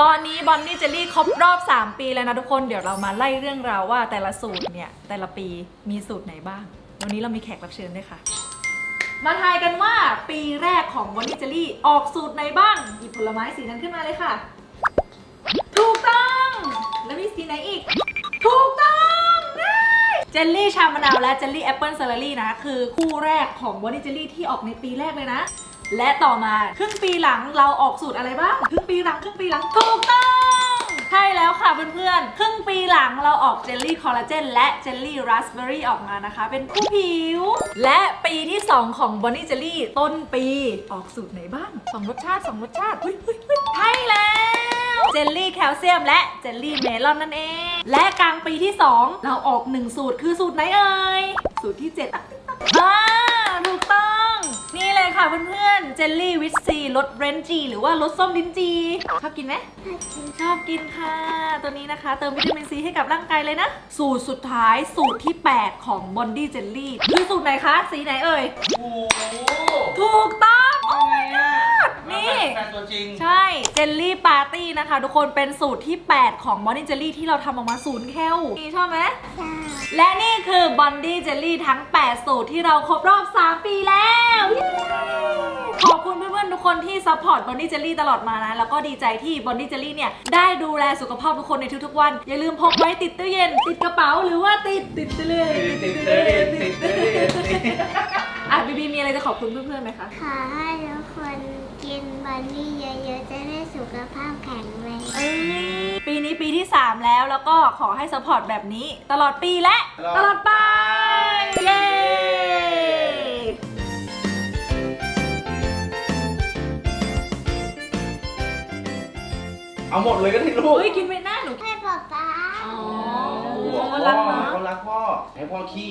ตอนนี้บอนนี่เจลลี่ครบรอบ 3 ปีแล้วนะทุกคนเดี๋ยวเรามาไล่เรื่องราวว่าแต่ละสูตรเนี่ย แต่ละปีมีสูตรไหนบ้าง วันนี้เรามีแขกรับเชิญด้วยค่ะ มาทายกันว่าปีแรกของบอนนี่เจลลี่ออกสูตรไหนบ้างหยิบผลไม้สีนั้นขึ้นมาเลยค่ะ ถูกต้อง แล้วมีสีไหนอีก ถูกต้องเจลลี่ชามะนาวและเจลลี่แอปเปิลเซอร์รี่นะคือคู่แรกของบอนนี่เจลลี่ที่ออกในปีแรกเลยนะ และต่อมาครึ่งปีหลังเราออกสูตรอะไรบ้างครึ่งปีหลังครึ่งปีหลังถูกต้องใช่แล้วค่ะเพื่อนๆ ครึ่งปีหลังเราออกเจลลี่คอลลาเจนและเจลลี่ราสเบอร์รี่ออกมานะคะ เป็นคู่ผิว และปีที่ 2 ของบอนนี่เจลลี่ต้นปีออกสูตรไหนบ้างสองรสชาติสองรสชาติใช่แล้วเจลลี่แคลเซียมและเจลลี่เมลอนนั่นเอง และกลางปีที่ 2 เราออกหนึ่งสูตรคือสูตรไหนเอ่ยสูตรที่ 7อะอ่าถูกต้อง เลยค่ะเพื่อนๆ เจลลี่วิตซีรสเบรนจีหรือว่ารสส้มลิ้นจี ชอบกินไหม ชอบกินค่ะ ตัวนี้นะคะ เติมวิตามินซีให้กับร่างกายเลยนะ สูตรสุดท้ายสูตรที่ 8 ของบอนดี้เจลลี่คือสูตรไหนคะ สีไหนเอ่ย โอ้โหถูกต้องเอาไงอะนี่ แฟนตัวจริง ใช่เจลลี่ปาร์ตี้นะคะ ทุกคนเป็นสูตรที่ 8 ของบอนดี้เจลลี่ที่เราทำออกมาศูนย์แคลนี่ชอบไหม และนี่คือบอนดี้เจลลี่ทั้ง 8 สูตรที่เราครบรอบ 3 ปีแล้วเย้ขอบ คุณเพื่อนๆทุกคนที่ซัพพอร์ตบอนดี้เจลลี่ตลอดมานะ แล้วก็ดีใจที่บอนดี้เจลลี่เนี่ย ได้ดูแลสุขภาพทุกคนในทุกๆวัน อย่าลืมพกไว้ติดตู้เย็น ติดกระเป๋าหรือว่าติดติดตู้เย็นติดเลยติดเลยอะบีบีมีอะไรจะขอบคุณเพื่อนๆไหมคะขอให้ทุกคนกินบันนี่เยอะๆจะได้สุขภาพแข็งแรงเอ้ยปีนี้ปีที่ 3 แล้วแล้วก็ขอให้สปอร์ตแบบนี้ ตลอดปีและตลอดไป เอาหมดเลยก็ได้ลูกเฮ้ยกินไม่ได้หนู ให้ป๊าป๊า อ๋อโอ้โหเขารักนะ เขารักพ่อให้พ่อขี้